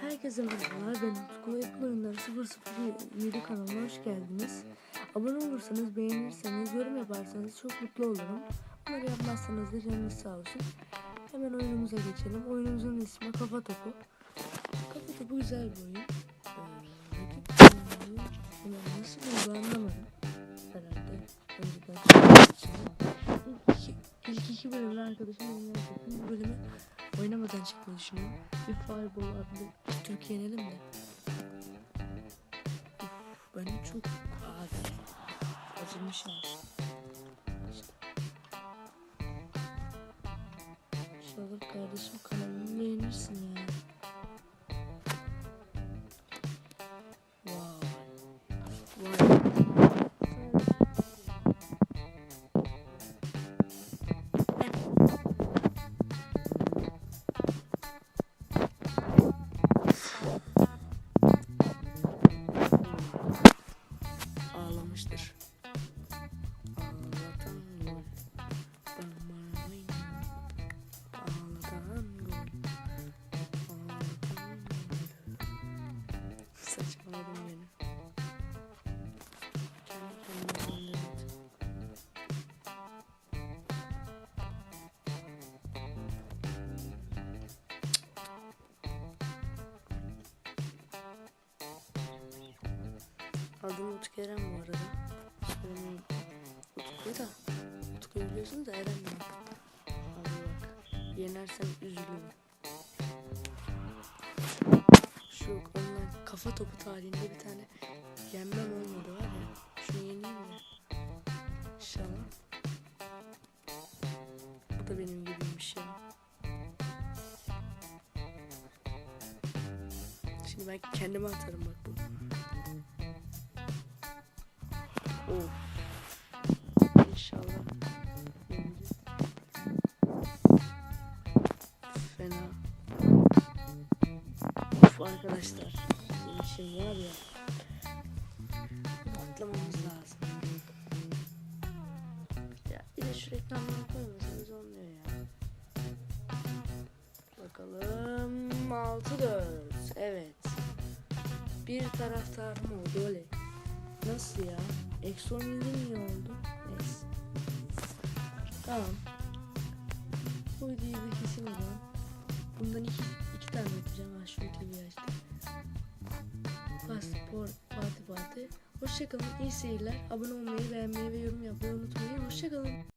Herkese merhabalar. Ben Utku. Oyunları 007 kanalına hoş geldiniz. Abone olursanız, beğenirseniz, yorum yaparsanız çok mutlu olurum. Bunları yapmazsanız da canınız sağ olsun. Hemen oyunumuza geçelim. Oyunumuzun ismi Kafa Topu. Kafa Topu güzel bir oyun. Ee, nasıl oldu anlamadım. Herhalde önceden. İlk iki, ilk iki bölümde arkadaşım oynayan Bu bölümü oynamadan çıkmayı düşünüyorum. Bir Fireball adlı Türkiye yenelim de. Uf, ben de çok abi acımışım. İnşallah kardeşim kanalımı beğenirsin ya. Adım Utku Eren bu arada. Söylemeyi Utku da. Utku'yu biliyorsunuz da Eren de. Abi bak. Yenersen üzülürüm. Şu onlar kafa topu tarihinde bir tane yenmem olmadı var ya. Şunu yeneyim de. İnşallah. Bu da benim gibiymiş ya. Şimdi ben kendime atarım bak bu. Of. İnşallah. Fena. Of arkadaşlar. Benim şey var ya. Atlamamız lazım. Ya bir de şu reklamları koymasanız olmuyor ya. Bakalım 6-4. Evet. Bir taraftarım oldu oley. Nasıl ya? Eksi 17 niye oldu? Neyse. Tamam. Bu videoyu bir kesin o. Bundan iki, iki tane yapacağım. Ha şu TV'yi açtım. Passport parti parti. Hoşçakalın. iyi seyirler. Abone olmayı, beğenmeyi ve yorum yapmayı unutmayın. Hoşçakalın.